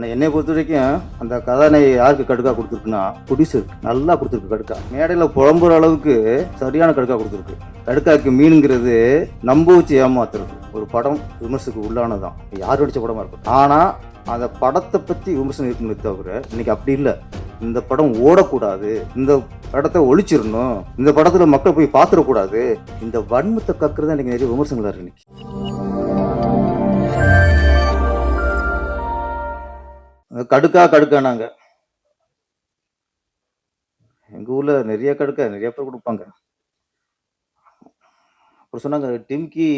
ஆனால் என்னை பொறுத்த வரைக்கும் அந்த கதாநாயகி யாருக்கு கடுக்கா கொடுத்துருக்குன்னா புடிசு நல்லா கொடுத்துருக்கு கடுக்கா. மேடையில் புலம்புற அளவுக்கு சரியான கடுக்கா கொடுத்துருக்கு. கடுக்காக்கு மீனுங்கிறது நம்ப வச்சு ஏமாத்துறது. ஒரு படம் விமர்சனத்துக்கு உள்ளானதான் யார் அடித்த படமாக இருக்கும் ஆனால் அந்த படத்தை பற்றி விமர்சனம் இருக்குமே தவிர இன்னைக்கு அப்படி இல்லை. இந்த படம் ஓடக்கூடாது. இந்த படத்தை ஒழிச்சிடணும். இந்த படத்தில் மக்கள் போய் பார்த்துடக்கூடாது. இந்த வன்மத்தை கற்கறது எனக்கு நிறைய விமர்சனங்களாக இருக்கு இன்னைக்கு. கடுக்கா கடுக்கானாங்க எங்க ஊர்ல நிறைய கடுக்கா நிறைய பேர் கொடுப்பாங்க. அப்புறம் சொன்னாங்க டிம்கி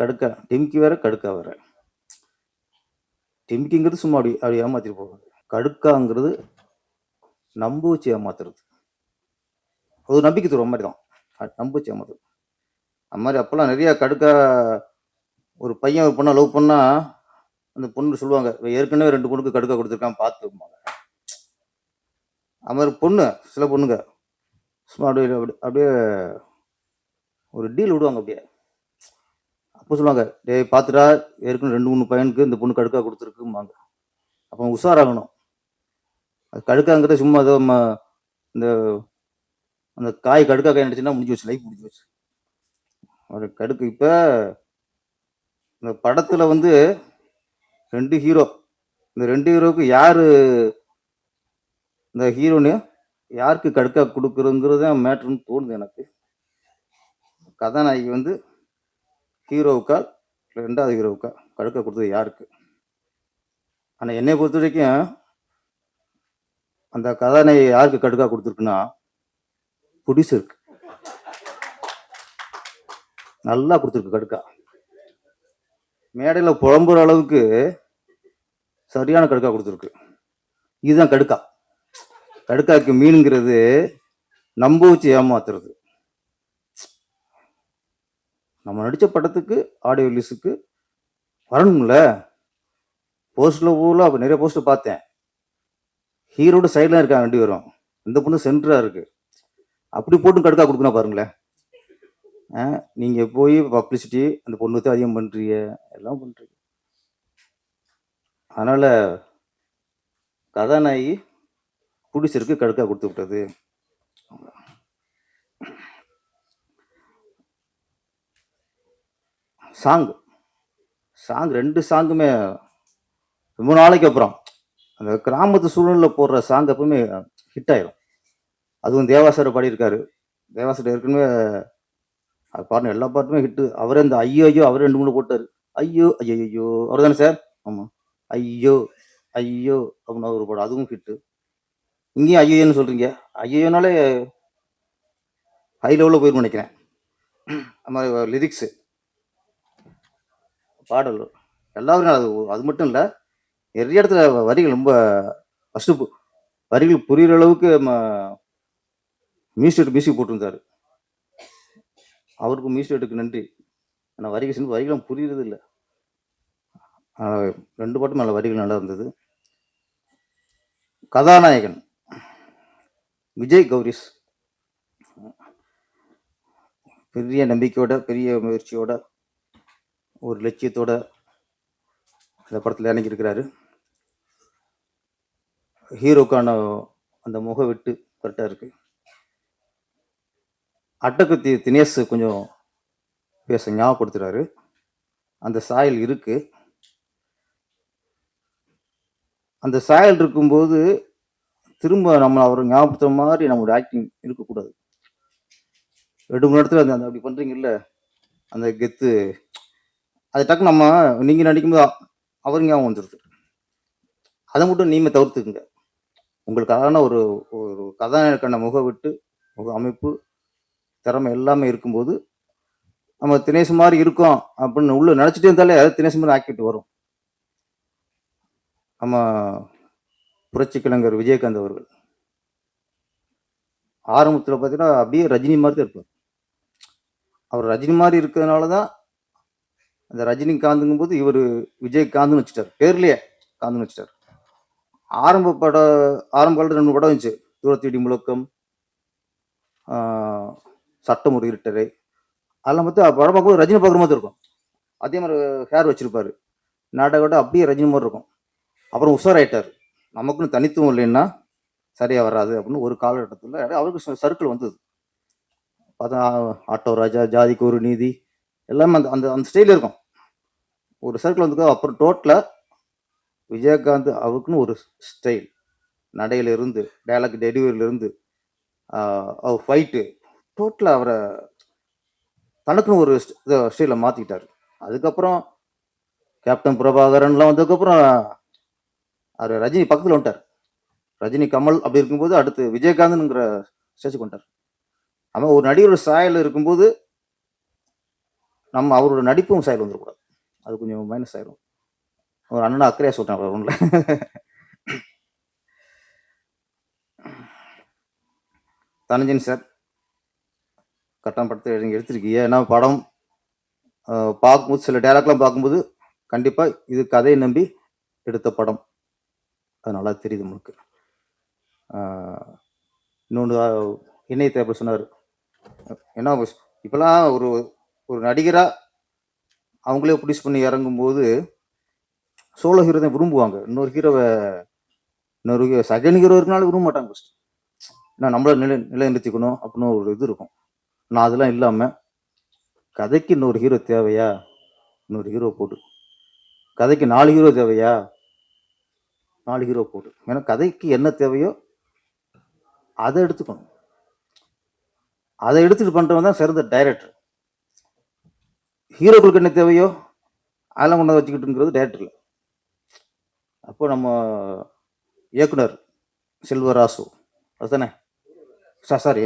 கடுக்கா டிம்கி வேற கடுக்கா வேற. டிம்கிங்கிறது சும்மா அப்படி அப்படி ஏமாத்திட்டு போவாங்க. கடுக்காங்கிறது நம்ப வச்சு ஏமாத்துறது. அது ஒரு நம்பிக்கை தரும் மாதிரி தான். நம்ப வச்சு ஏமாத்துறது. அது மாதிரி அப்போல்லாம் நிறைய கடுக்கா ஒரு பையன் ஒரு பொண்ணை லவ் பண்ணா அந்த பொண்ணு சொல்லுவாங்க ஏற்கனவே ரெண்டு பொண்ணுக்கு கடுக்க கொடுத்துருக்கான் பார்த்துப்பாங்க அது மாதிரி பொண்ணு சில பொண்ணுங்க சும்மா அப்படியே அப்படி- அப்படியே ஒரு டீல் விடுவாங்க அப்படியே. அப்போ சொல்லுவாங்க டேய் பார்த்துட்டா ஏற்கனவே ரெண்டு மூணு பையனுக்கு இந்த பொண்ணு கடுக்கா கொடுத்துருக்கும்பாங்க. அப்போ உஷாராகணும். அது கடுக்காங்கிறத சும்மா ஏதோ இந்த அந்த காய் கடுக்கா காய் நடிச்சுன்னா முடிஞ்சு வச்சு லைஃப் முடிஞ்சு வச்சு ஒரு கடுக்கு இப்போ இந்த படத்தில் வந்து ரெண்டு ஹீரோ இந்த ரெண்டு ஹீரோவுக்கு யார் இந்த ஹீரோனு யாருக்கு கடுக்கா கொடுக்குறங்கிறது தான் மேட்ருன்னு தோணுது எனக்கு. கதாநாயகி வந்து ஹீரோவுக்கா ரெண்டாவது ஹீரோவுக்கா கடுக்கா கொடுத்தது யாருக்கு? ஆனால் என்னை பொறுத்த வரைக்கும் அந்த கதாநாயகி யாருக்கு கடுக்கா கொடுத்துருக்குன்னா புடிசருக்கு நல்லா கொடுத்துருக்கு கடுக்கா. மேடையில் புலம்புற அளவுக்கு சரியான கடுக்கா கொடுத்துருக்கு. இதுதான் கடுக்கா. கடுக்காக்கு மீனுங்கிறது நம்ப வச்சு ஏமாத்துறது. நம்ம நடித்த படத்துக்கு ஆடியோ ரிலீஸுக்கு வரணும்ல? போஸ்டில் ஊரில் அப்போ நிறைய போஸ்ட் பார்த்தேன். ஹீரோட சைடில் இருக்காங்க ரெண்டு பேரும். இந்த பொண்ணு சென்டராக இருக்குது அப்படி போட்டு கடுக்கா கொடுக்கணும் பாருங்களேன். ஆ, போய் பப்ளிசிட்டி அந்த பொண்ணுக்கு அதிகம் பண்ணுறீங்க எல்லாம் பண்ணுறீங்க அதனால் கதாநாயகி புடிச்சிருக்கு கடுக்காக கொடுத்து விட்டது. சாங் சாங் ரெண்டு சாங்குமே ரொம்ப நாளைக்கு அப்புறம். அந்த கிராமத்து சூழ்நிலை போடுற சாங் எப்பவுமே ஹிட் ஆயிரும். அதுவும் தேவாசர் பாடியிருக்காரு. தேவாசர் ஏற்கனவே அது பாருங்க எல்லா பாட்டுமே ஹிட்டு அவரே இந்த ஐயோ ஐயோ அவரே ரெண்டு மூணு போட்டார். ஐயோ ஐயோ ஐயோ அவர் தானே சார்? ஆமாம் ஐயோ ஐயோ அப்படின்னு ஒரு பாடம் அதுவும் ஹிட்டு இங்கேயும் ஐயோன்னு சொல்கிறீங்க ஐயோனாலே ஹை லெவலில் போயிரும் நினைக்கிறேன். அது மாதிரி லிரிக்ஸு பாடல். எல்லாரும் அது அது மட்டும் இல்லை நிறைய இடத்துல வரிகள் ரொம்ப ஃபஸ்ட்டு வரிகள் புரிகிற அளவுக்கு மியூசிக் மியூசிக் போட்டிருந்தார். அவருக்கும் மியூசியத்துக்கு நன்றி. ஆனால் வரிகள் செஞ்சு வரிகளும் புரியுறது இல்லை ரெண்டு பாட்டும் நல்ல வரிகள் நல்லா இருந்தது கதாநாயகன் விஜய் கௌரிஸ். பெரிய நம்பிக்கையோட பெரிய முயற்சியோட ஒரு லட்சியத்தோட அந்த படத்தில் இறங்கியிருக்கிறாரு. ஹீரோக்கான அந்த முக வெட்டு கரெக்டாக இருக்கு. அட்டக்குத்தி தினேஷ் கொஞ்சம் பேச ஞாபகப்படுத்துறாரு. அந்த சாயல் இருக்குது அந்த சாயல் இருக்கும்போது திரும்ப நம்ம அவர் ஞாபகப்படுத்துற மாதிரி நம்மளோட ஆக்டிங் இருக்கக்கூடாது. ரெண்டு மூணு இடத்துல அந்த அந்த அப்படி பண்ணுறீங்கல்ல அந்த கெத்து அது டக்கு நம்ம நீங்கள் நடிக்கும்போது அவர் ஞாபகம் வந்துடுது அதை மட்டும் நீங்கள் தவிர்த்துக்குங்க. உங்களுக்கான ஒரு ஒரு கதாநாயகன முகவிட்டு முக அமைப்பு திறமை எல்லாமே இருக்கும்போது நம்ம தினேஷ் மாதிரி இருக்கோம் அப்படின்னு உள்ள நினச்சிட்டே இருந்தாலே அது தினேஷ் மாதிரி ஆக்கிட்டு வரும். நம்ம புரட்சி கலைஞர் விஜயகாந்த் அவர்கள். ஆரம்பத்தில் பார்த்தீங்கன்னா அப்படியே ரஜினி மாதிரி தான் இருப்பார். அவர் ரஜினி மாதிரி இருக்கிறதுனால தான் அந்த ரஜினிகாந்துங்கும் போது இவர் விஜயகாந்த்னு வச்சுட்டார். பேர்லயே காந்துன்னு வச்சுட்டார். ஆரம்ப படம் ஆரம்ப காலத்தில் ரெண்டு படம் இருந்துச்சு. தூரத்தீடி முழக்கம் சட்டம் ஒரு இருட்டரை அதெல்லாம் பார்த்து படம் பார்க்கும்போது ரஜினி பார்க்குற மாதிரி இருக்கும். அதே மாதிரி ஹேர் வச்சிருப்பாரு. நாடகோட அப்படியே ரஜினி மாதிரி இருக்கும். அப்புறம் உஷாராயிட்டார் நமக்குன்னு தனித்துவம் இல்லைன்னா சரியாக வராது அப்படின்னு ஒரு காலகட்டத்தில் அவருக்கு சர்க்கிள் வந்தது. பார்த்தா ஆட்டோ ராஜா ஜாதிக்கு ஒரு நீதி எல்லாமே அந்த அந்த அந்த ஸ்டைல் இருக்கும். ஒரு சர்க்கிள் வந்து அப்புறம் டோட்டலாக விஜயகாந்த் அவருக்குன்னு ஒரு ஸ்டைல் நடையில இருந்து டைலாக் டெலிவரியில இருந்து அவர் ஃபைட்டு டோட்டலாக அவரை தனக்குன்னு ஒரு ஸ்டைலை மாற்றிக்கிட்டார் அதுக்கப்புறம் கேப்டன் பிரபாகரன்லாம் வந்ததுக்கப்புறம் அவர் ரஜினி பக்கத்தில் வந்துட்டார். ரஜினி கமல் அப்படி இருக்கும்போது அடுத்து விஜயகாந்த்ங்கிற ஸ்டேஜுக்கு வந்துட்டார். ஆமாம் ஒரு நடிகரோட சாயல் இருக்கும்போது நம்ம அவரோட நடிப்பும் சாயல் வந்துடக்கூடாது. அது கொஞ்சம் மைனஸ் ஆயிரும். ஒரு அண்ணன் அக்கறையாக சொல்கிறேன் ஒன்றில் தனஞ்சன் சார் கட்டம் படத்தை நீங்க எடுத்திருக்கீங்க. ஏன்னா படம் பார்க்கும்போது சில டைலாக்லாம் பார்க்கும்போது கண்டிப்பாக இது கதையை நம்பி எடுத்த படம். அது நல்லா தெரியுது உங்களுக்கு இன்னொன்று என்னை தேவை சொன்னார். என்ன இப்போலாம் ஒரு ஒரு நடிகராக அவங்களே ப்ரொடியூஸ் பண்ணி இறங்கும்போது சோலோ ஹீரோ தான் விரும்புவாங்க. இன்னொரு ஹீரோவை இன்னொரு செகண்ட் ஹீரோ இருக்கனாலும் விரும்ப மாட்டாங்க ஃபஸ்ட் ஏன்னா நம்மள நிலை நிலைநிறுத்திக்கணும் அப்படின்னு ஒரு இது இருக்கும். நான் அதெல்லாம் இல்லாமல் கதைக்கு இன்னொரு ஹீரோ தேவையா? இன்னொரு ஹீரோ போட்டு கதைக்கு நாலு ஹீரோ தேவையா? நாலு ஹீரோ போட்டு ஏன்னா கதைக்கு என்ன தேவையோ அதை எடுத்துக்கணும். அதை எடுத்துகிட்டு பண்ணுறவன் தான் சிறந்த டைரக்டர் ஹீரோக்களுக்கு என்ன தேவையோ அதெல்லாம் கொண்டாந்து வச்சுக்கிட்டுங்கிறது டைரக்டர் அப்போ நம்ம இயக்குனர் செல்வராசு அதுதானே? சா- சாரி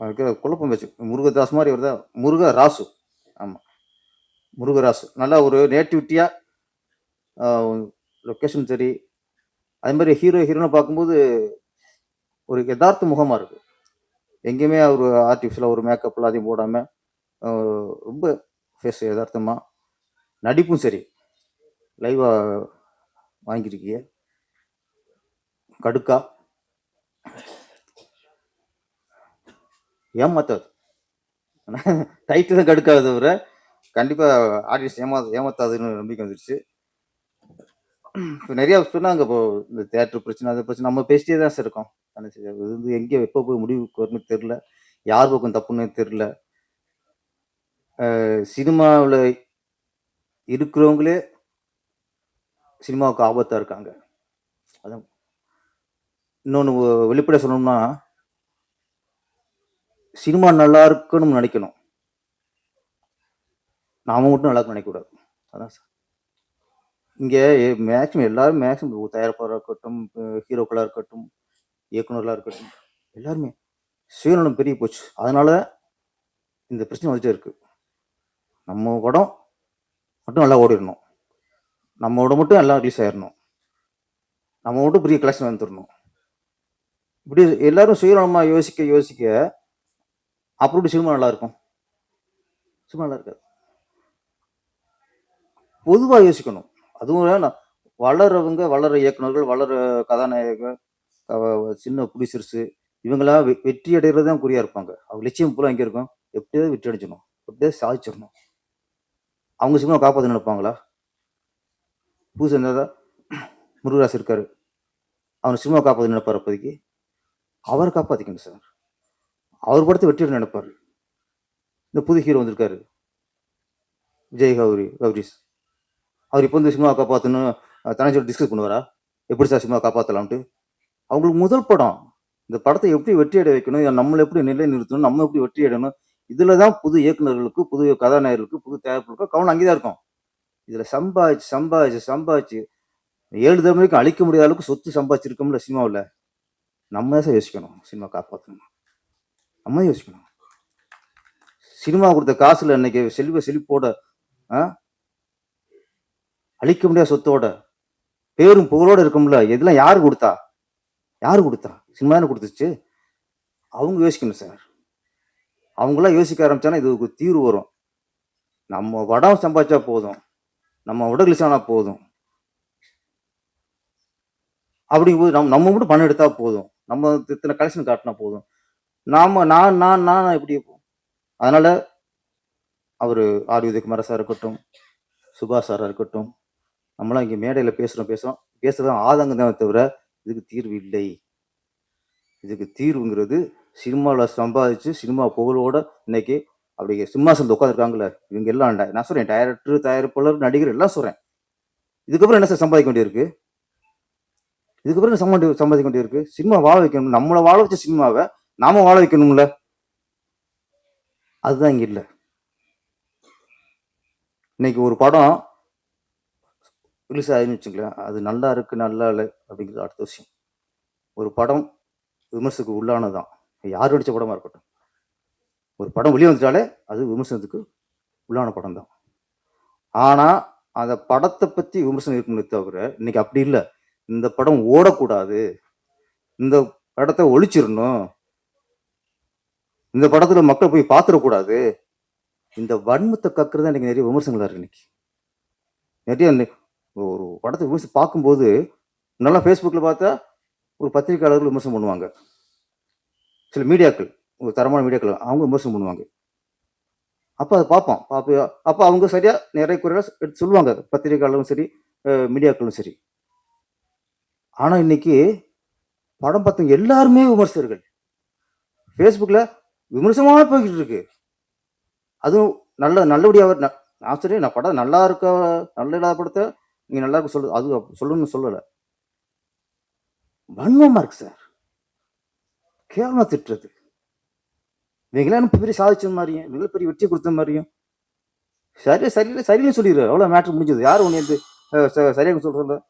அதுக்கு குழப்பம் வச்சு முருகதாஸ் மாதிரி வருதா முருக ராசு ஆமாம் முருகராசு. நல்லா ஒரு நேட்டிவிட்டியாக லொக்கேஷன் சரி. அதே மாதிரி ஹீரோ ஹீரோனை பார்க்கும்போது ஒரு யதார்த்த முகமாக இருக்குது எங்கேயுமே அவர் ஆர்டிஃபிஷியலாக ஒரு மேக்கப் எல்லாத்தையும் போடாமல் ரொம்ப ஃபேஸ் யதார்த்தமாக நடிப்பும் சரி. லைவாக வாங்கியிருக்கீங்க கடுக்கா. ஏமாத்தாது. டைட்டில் தான் கடுக்காது தவிர கண்டிப்பாக ஆர்டிஸ்ட் ஏமா ஏமாத்தாதுன்னு நம்பிக்கை வந்துருச்சு. இப்போ நிறையா சொன்னாங்க இப்போ இந்த தேட்டர் பிரச்சனை அது பிரச்சனை. நம்ம பேசிட்டே தான் சார் இருக்கோம். ஆனா சரி, அது வந்து எங்கே எப்போ போய் முடிவுக்கு வரணும்னு தெரில யார் பக்கம் தப்புன்னு தெரில சினிமாவில் இருக்கிறவங்களே சினிமாவுக்கு ஆபத்தாக இருக்காங்க. அது இன்னொன்று வெளிப்பட சொல்லணும்னா சினிமா நல்லா இருக்குன்னு நினைக்கணும். நாம மட்டும் நல்லா நினைக்கக்கூடாது. அதான் சார் இங்கே மேக்ஸிமம் எல்லாரும் மேக்ஸிமம் தயாரிப்பாளராக இருக்கட்டும் ஹீரோக்களாக இருக்கட்டும் இயக்குநர்களாக இருக்கட்டும் எல்லாருமே சுயநலம் பெரிய போச்சு. அதனால இந்த பிரச்சனை வந்துட்டே இருக்கு. நம்ம படம் மட்டும் நல்லா ஓடிடணும். நம்மோட மட்டும் எல்லாம் ரிலீஸ் ஆயிடணும் நம்ம மட்டும் பெரிய கலெக்ஷன் வந்துடணும் இப்படி எல்லாரும் சுயநலமாக யோசிக்க யோசிக்க அப்படி சினிமா நல்லா இருக்கும்? சினிமா நல்லா இருக்காது. பொதுவாக யோசிக்கணும். அதுவும் வளரவங்க வளர இயக்குனர்கள் வளர கதாநாயகர் சின்ன புடிசர்ஸு இவங்களாம் வெ- வெற்றி அடைகிறது தான் குறியாக இருப்பாங்க. அவங்க லட்சியம் பூரா எங்கே இருக்கும்? எப்படியாவது வெற்றி அடைச்சிடணும் எப்படியாவது சாதிச்சிடணும். அவங்க சினிமா காப்பாற்ற நினைப்பாங்களா? புதுசு இருந்தால் முருகராசு இருக்கார். அவன் சினிமா காப்பாற்ற நினைப்பார் அப்போதைக்கு. அவரை காப்பாற்றிக்கணும் சார். அவர் படத்தை வெற்றி நினைப்பார். இந்த புது ஹீரோ வந்திருக்காரு. விஜய் கௌரி கௌரிஸ் அவர் இப்போ வந்து சினிமா காப்பாற்றணும் தனஞ்சோட டிஸ்கஸ் பண்ணுவாரா? எப்படி சார் சினிமா காப்பாற்றலாம்ட்டு அவங்களுக்கு முதல் படம் இந்த படத்தை எப்படி வெற்றி அடைய வைக்கணும் நம்மளை எப்படி நிலை நிறுத்தணும் நம்ம எப்படி வெற்றி அடையணும் இதில் தான் புது இயக்குனர்களுக்கு புது கதாநாயகர்களுக்கு புது தயாரிப்புகளுக்கு கவனம் அங்கே தான் இருக்கும். இதில் சம்பாதிச்சு சம்பாதிச்சு சம்பாதிச்சு ஏழு தலைமுறைக்கு அழிக்க முடியாத அளவுக்கு சொத்து சம்பாதிச்சிருக்கோம்ல சினிமாவில். நம்ம தான் யோசிக்கணும் சினிமா காப்பாற்றணும் நம்ம தான் யோசிக்கணும். சினிமா கொடுத்த காசுல இன்னைக்கு செல்வ செழிப்போட ஆ? அழிக்க முடியாத சொத்தோட பேரும் புகழோடு இருக்கும்ல இதெல்லாம் யாரு கொடுத்தா? யாரு கொடுத்தா? சினிமா தானே கொடுத்துச்சு. அவங்க யோசிக்கணும் சார். அவங்களாம் யோசிக்க ஆரம்பிச்சானா இது ஒரு தீர்வு வரும். நம்ம உடம்பு சம்பாதிச்சா போதும். நம்ம உடல் ஆனா போதும். அப்படிங்கும்போது நம்ம நம்ம மட்டும் பணம் எடுத்தா போதும். நம்ம இத்தனை கலெக்ஷன் காட்டினா போதும். நாம நான் நான் நான் எப்படி அதனால அவர் ஆர். உதயகுமார் சார் இருக்கட்டும் சுபாஷ் சாரா இருக்கட்டும் நம்மளாம் இங்கே மேடையில் பேசுகிறோம் பேசுகிறோம் பேசுறது ஆதங்கம் தான் தவிர இதுக்கு தீர்வு இல்லை. இதுக்கு தீர்வுங்கிறது சினிமாவில் சம்பாதிச்சு சினிமா புகழோட இன்னைக்கு அப்படி சிம்மாசனத்தில் உட்காந்துருக்காங்களே இவங்க எல்லாம் நான் சொல்கிறேன் டைரக்டர் தயாரிப்பாளர் நடிகர் எல்லாம் சொல்கிறேன் இதுக்கப்புறம் என்ன சார் சம்பாதிக்க வேண்டியிருக்கு? இதுக்கப்புறம் என்ன சம்பாதி சம்பாதிக்க வேண்டியிருக்கு? சினிமா வாழ வைக்கணும் நம்மளை வாழ வச்ச சினிமாவை நாம வாழ வைக்கணும்ல. அதுதான் இங்கே இல்லை. இன்னைக்கு ஒரு படம் ரிலீஸ் ஆகுதுன்னு வச்சுங்களேன் அது நல்லா இருக்குது நல்லா இல்லை அப்படிங்கிறது அடுத்த விஷயம். ஒரு படம் விமர்சனத்துக்கு உள்ளானதுதான். யார் நடித்த படமாக இருக்கட்டும். ஒரு படம் வெளியே வந்துட்டாலே அது விமர்சனத்துக்கு உள்ளான படம் தான் ஆனால் அந்த படத்தை பற்றி விமர்சனம் இருக்குமே தவிர இன்னைக்கு அப்படி இல்லை. இந்த படம் ஓடக்கூடாது. இந்த படத்தை ஒழிச்சிடணும். இந்த படத்தில் மக்கள் போய் பார்த்துடக்கூடாது இந்த வன்மத்தை கக்குறது எனக்கு நிறைய விமர்சனங்களாக இருக்கு இன்னைக்கு. நிறைய ஒரு படத்தை விமர்சி பார்க்கும்போது நல்லா ஃபேஸ்புக்கில் பார்த்தா ஒரு பத்திரிக்கையாளர்கள் விமர்சனம் பண்ணுவாங்க. சில மீடியாக்கள் ஒரு தரமான மீடியாக்கள் அவங்க விமர்சனம் பண்ணுவாங்க. அப்போ அதை பார்ப்போம் பார்ப்ப அப்போ அவங்க சரியாக நிறைய குறைகள் எடுத்து சொல்லுவாங்க. பத்திரிக்கையாளரும் சரி மீடியாக்களும் சரி. ஆனால் இன்னைக்கு படம் பார்த்தவங்க எல்லாருமே விமர்சகர்கள். ஃபேஸ்புக்கில் விமர்சனமாக போய்கிட்டு இருக்கு. அதுவும் நல்ல நல்லபடியாக நான் சரி நான் படம் நல்லா இருக்க நல்ல இல்லாத படத்தை நீங்க நல்லா சொல்லு அது சொல்லணும்னு சொல்லலை. வன்மமா இருக்கு சார். கேவலமா திட்டுறது. இவங்களாம் பெரிய சாதிச்ச மாதிரியும் இவங்கள பெரிய வெற்றி கொடுத்த மாதிரியும். சரி சரியில்லை சரியில்லை சொல்லிடுறாரு. அவ்வளோ மேட்ரு முடிஞ்சது. யார் ஒன்று சரியாக சொல்றதில்ல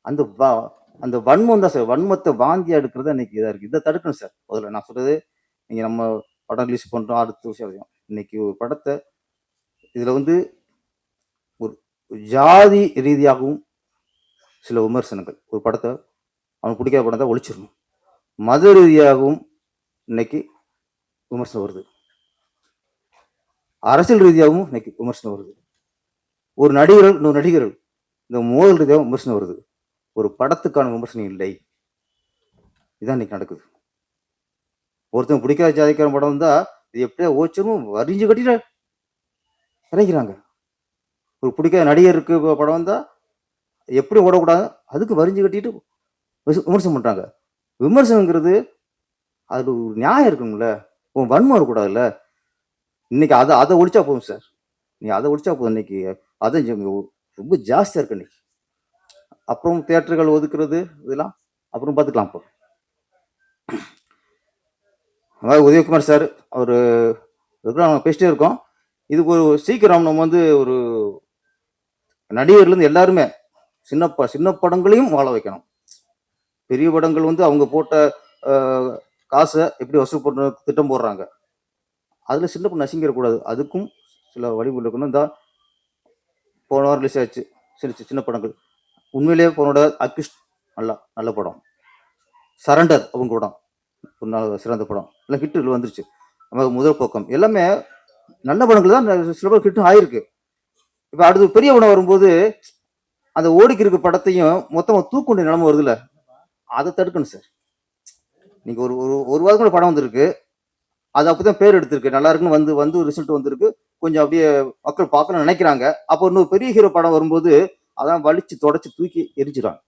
அந்த வ- அந்த வன்மம் தான் சார். வன்மத்தை வாந்தியா எடுக்கிறது இன்னைக்கு இதாக இருக்குது இதை தடுக்கணும் சார். முதல்ல நான் சொல்றது நீங்கள் நம்ம படம் ரிலீஸ் பண்ணுறோம் அடுத்த விஷயம் இன்னைக்கு ஒரு படத்தை இதில் வந்து ஜாதி ரீதியாகவும் சில விமர்சனங்கள். ஒரு படத்தை அவனுக்கு பிடிக்காத படத்தை ஒழிச்சிடணும். மத ரீதியாகவும் இன்னைக்கு விமர்சனம் வருது. அரசியல் ரீதியாகவும் இன்னைக்கு விமர்சனம் வருது. ஒரு நடிகர்கள் இன்னொரு நடிகர்கள் இந்த மோதல் ரீதியாகவும் விமர்சனம் வருது. ஒரு படத்துக்கான விமர்சனம் இல்லை. இதான் இன்னைக்கு நடக்குது. ஒருத்தன் பிடிக்காத ஜாதிக்காரன் படம் இருந்தால் இது எப்படியா ஓச்சரும் வரிஞ்சு கட்டிட இறங்கிறாங்க ஒரு பிடிக்காத நடிகருக்கு படம் வந்தால் எப்படி ஓடக்கூடாது? அதுக்கு வரிஞ்சு கட்டிட்டு விமர்சனம் பண்ணுறாங்க விமர்சனங்கிறது அது ஒரு நியாயம் இருக்குங்கள உன் வன்மம் இருக்கக்கூடாதுல்ல. இன்னைக்கு அதை அதை ஒழிச்சா போதும் சார். நீ அதை ஒழிச்சா போதும் இன்னைக்கு. அதை ரொம்ப ஜாஸ்தியாக இருக்கு இன்னைக்கு. அப்புறம் தேட்டர்கள் ஒதுக்குறது இதெல்லாம். அப்புறம் பார்த்துக்கலாம் இப்போ. அதாவது உதயகுமார் சார் அவர் பேசிட்டே இருக்கோம். இதுக்கு ஒரு சீக்கிரம் நம்ம வந்து ஒரு நடிகர்லேருந்து எல்லாருமே சின்ன ப சின்ன படங்களையும் வாழ வைக்கணும். பெரிய படங்கள் வந்து அவங்க போட்ட காசை எப்படி வசூல் பண்ண திட்டம் போடுறாங்க. அதில் சின்ன படம் நசிங்கிடக்கூடாது அதுக்கும் சில வழிமுறை இருக்கணும். இந்த போன வாரம் ரிலீஸ் ஆச்சு. சின்ன சின்ன படங்கள். உண்மையிலேயே போனோட அக்யூஸ்ட் நல்லா நல்ல படம். சரண்டர் அவங்க படம். ஒரு நாள் சிறந்த படம். எல்லாம் ஹிட்டு வந்துருச்சு. நம்ம முதல் பக்கம். எல்லாமே நல்ல படங்கள் தான். சில படம் ஹிட்டும் ஆயிருக்கு. இப்போ அடுத்து பெரிய படம் வரும்போது அந்த ஓடிக்கு இருக்க படத்தையும் மொத்தமாக தூக்குண்ட நிலம வருதுல்ல? அதை தடுக்கணும் சார். நீங்க ஒரு ஒரு ஒரு வாரம் கூட படம் வந்திருக்கு. அது அப்பதான் பேர் எடுத்திருக்கு. நல்லா இருக்குன்னு வந்து வந்து ரிசல்ட் வந்திருக்கு. கொஞ்சம் அப்படியே மக்கள் பார்க்கணும்னு நினைக்கிறாங்க. அப்போ இன்னொரு பெரிய ஹீரோ படம் வரும்போது அதான் வலிச்சு தொடச்சு தூக்கி எரிஞ்சிடும்.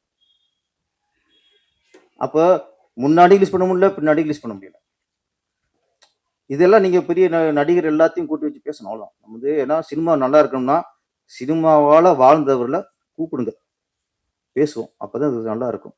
அப்போ முன்னாடி ரிலீஸ் பண்ண முடியல பின்னாடி ரிலீஸ் பண்ண முடியல. இதெல்லாம் நீங்க பெரிய ந- நடிகர் எல்லாத்தையும் கூட்டி வச்சு பேசணும். அவ்வளோ நம்ம வந்து ஏன்னா சினிமா நல்லா இருக்கணும்னா சினிமாவால் வாழ்ந்தவர்களை கூப்பிடுங்க. பேசுவோம். அப்பதான் இது நல்லா இருக்கும்.